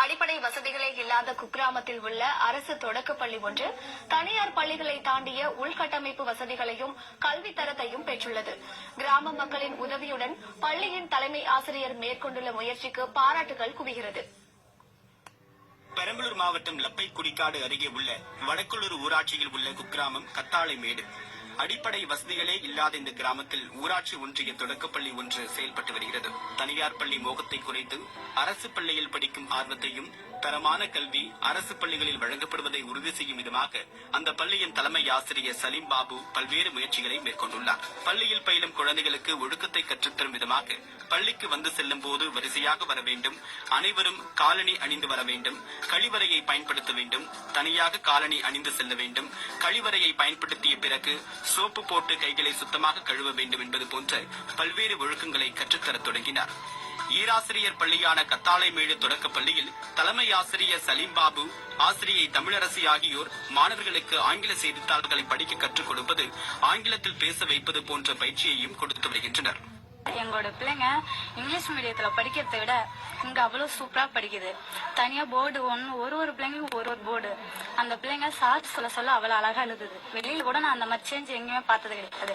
அடிப்படை வசதிகளே இல்லாத குக்கிராமத்தில் உள்ள அரசு தொடக்கப்பள்ளி ஒன்று தனியார் பள்ளிகளை தாண்டிய உள்கட்டமைப்பு வசதிகளையும் கல்வி தரத்தையும் பெற்றுள்ளது. கிராம மக்களின் உதவியுடன் பள்ளியின் தலைமை ஆசிரியர் மேற்கொண்டுள்ள முயற்சிக்கு பாராட்டுகள் குவிகிறது. பெரம்பலூர் மாவட்டம் லப்பை குடிக்காடு அருகே உள்ள வடக்குள்ளூர் ஊராட்சியில் உள்ள குக்கிராமம் கத்தாழைமேடு அடிப்படை வசதிகளே இல்லாத இந்த கிராமத்தில் ஊராட்சி ஒன்றிய தொடக்கப்பள்ளி ஒன்று செயல்பட்டு வருகிறது. தனியார் பள்ளி மோகத்தை குறைத்து அரசு பள்ளியில் படிக்கும் ஆர்வத்தையும் தரமான கல்வி அரசு பள்ளிகளில் வழங்கப்படுவதை உறுதி செய்யும் விதமாக அந்த பள்ளியின் தலைமை ஆசிரியர் சலீம் பாபு பல்வேறு முயற்சிகளை மேற்கொண்டுள்ளார். பள்ளியில் பயிலும் குழந்தைகளுக்கு ஒழுக்கத்தை கற்றுத்தரும் விதமாக பள்ளிக்கு வந்து செல்லும் போது வரிசையாக வர வேண்டும் அனைவரும் காலணி அணிந்து வர வேண்டும் கழிவறையை பயன்படுத்த வேண்டும் தனியாக காலணி அணிந்து செல்ல வேண்டும் கழிவறையை பயன்படுத்திய பிறகு சோப்பு போட்டு கைகளை சுத்தமாக கழுவ வேண்டும் என்பது போன்ற பல்வேறு ஒழுக்கங்களை கற்றுத்தரத் தொடங்கினார். ஈராசிரியர் பள்ளியான கத்தாழைமேடு தொடக்கப் பள்ளியில் தலைமை ஆசிரியர் சலீம் பாபு ஆசிரியை தமிழரசி ஆகியோர் மாணவர்களுக்கு ஆங்கில செய்தித்தாள்களை படிக்க கற்றுக் கொடுப்பது ஆங்கிலத்தில் பேச வைப்பது போன்ற பயிற்சியையும் கொடுத்து வருகின்றனர். எங்களோட பிள்ளைங்க இங்கிலீஷ் மீடியத்துல படிக்கிறதை விட இங்க அவ்வளவு சூப்பரா படிக்குது. தனியா போர்டு ஒன்னு ஒரு ஒரு பிள்ளைங்க ஒரு போர்டு அந்த பிள்ளைங்க சார் சொல்ல சொல்ல அவ்வளவு அழகா எழுதுது வெளியில கூட நான் அந்த மாதிரி சேஞ்ச் எங்கேயுமே பார்த்தது கிடையாது.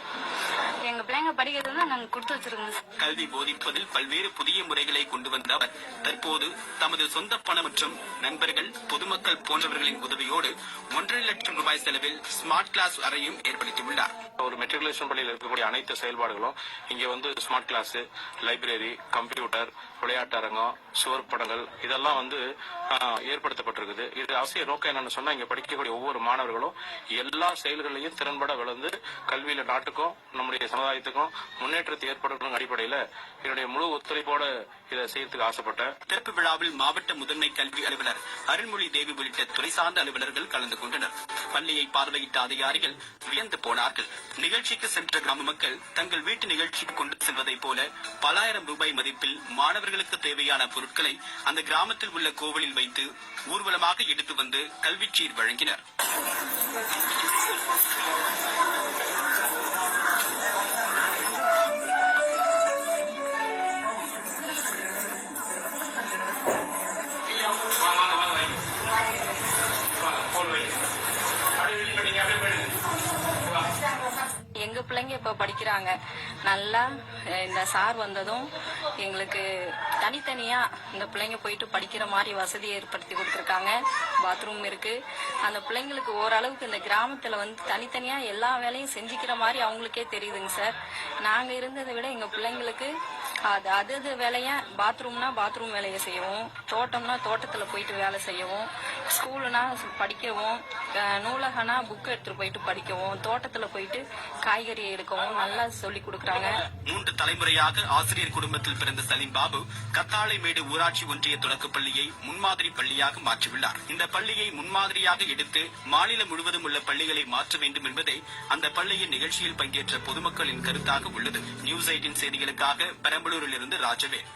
எங்க பிள்ளைங்க படிக்கிறது தான் நாங்க கொடுத்து வச்சிருக்கோம். சார். கல்வி போதிப்பதில் பல்வேறு புதிய முறைகளை கொண்டு வந்த அவர் தற்போது தமது சொந்த பணம் மற்றும் நண்பர்கள் பொதுமக்கள் போன்றவர்களின் உதவியோடு ஒன்றரை லட்சம் ரூபாய் செலவில் ஸ்மார்ட் கிளாஸ் அறையும் ஏற்படுத்தியுள்ளார். ஒரு மெட்ரிகுலேஷன் பள்ளியில் இருக்கக்கூடிய அனைத்து செயல்பாடுகளும் இங்க வந்து ஸ்மார்ட் கிளாஸ் லைப்ரரி கம்ப்யூட்டர் விளையாட்டரங்கம் சுவர் படங்கள் இதெல்லாம் வந்து ஆஹ், ஏற்படுத்தப்பட்டிருக்குது. இது அவசிய நோக்கம் என்னன்னு சொன்னா இங்க படிக்கக்கூடிய ஒவ்வொரு மாணவர்களும் எல்லா செயல்களையும் திறன்பட விளந்து கல்வியில நாட்டுக்கும் நம்முடைய சமுதாயத்துக்கும் முன்னேற்றத்தை ஏற்படுத்தணும் அடிப்படையில என்னுடைய முழு ஒத்துழைப்போட இதை செய்யறதுக்கு ஆசைப்பட்டேன். திறப்பு விழாவில் மாவட்ட முதன்மை கல்வி அலுவலர் அருள்மொழி தேவி உள்ளிட்ட துறை சார்ந்த அலுவலர்கள் கலந்து கொண்டனர். பள்ளியை பார்வையிட்ட அதிகாரிகள் வியந்து போனார்கள். நிகழ்ச்சிக்கு சென்ற கிராம மக்கள் தங்கள் வீட்டு நிகழ்ச்சிக்கு கொண்டு செல்வதைப் போல பலாயிரம் ரூபாய் மதிப்பில் மாணவர்களுக்கு தேவையான பொருட்களை அந்த கிராமத்தில் உள்ள கோவிலில் வைத்து ஊர்வலமாக எடுத்து வந்து கல்விச்சீர் வழங்கினர். இப்போ படிக்கிறாங்க. நல்லா இந்த சார் வந்ததும் எங்களுக்கு தனித்தனியாக இந்த பிள்ளைங்க போயிட்டு படிக்கிற மாதிரி வசதி ஏற்படுத்தி கொடுத்துருக்காங்க. பாத்ரூம் இருக்கு. அந்த பிள்ளைங்களுக்கு ஓரளவுக்கு இந்த கிராமத்தில் வந்து தனித்தனியாக எல்லா வேலையும் செஞ்சுக்கிற மாதிரி அவங்களுக்கே தெரியுதுங்க சார். நாங்கள் இருந்ததை விட எங்கள் பிள்ளைங்களுக்கு அது அது அது வேலையை பாத்ரூம்னா பாத்ரூம் வேலையை செய்யவும் தோட்டம்னா தோட்டத்தில் போயிட்டு வேலை செய்யவும் ஸ்கூலுனா படிக்கவும் நூலகனா புக் எடுத்துட்டு போயிட்டு படிக்கவும் தோட்டத்தில் போயிட்டு காய்கறி எடுக்கவும் நல்லா சொல்லி கொடுக்கறாங்க. மூன்று தலைமுறையாக ஆசிரியர் குடும்பத்தில் பிறந்த சலீம் பாபு கத்தாழைமேடு ஊராட்சி ஒன்றிய தொடக்கப் பள்ளியை முன்மாதிரி பள்ளியாக மாற்றியுள்ளார். இந்த பள்ளியை முன்மாதிரியாக எடுத்து மாநிலம் முழுவதும் உள்ள பள்ளிகளை மாற்ற வேண்டும் என்பதே அந்த பள்ளியின் நிகழ்ச்சியில் பங்கேற்ற பொதுமக்களின் கருத்தாக உள்ளது. நியூஸ் எயிட்டின் செய்திகளுக்காக பெரம்பலூரிலிருந்து ராஜவேல்.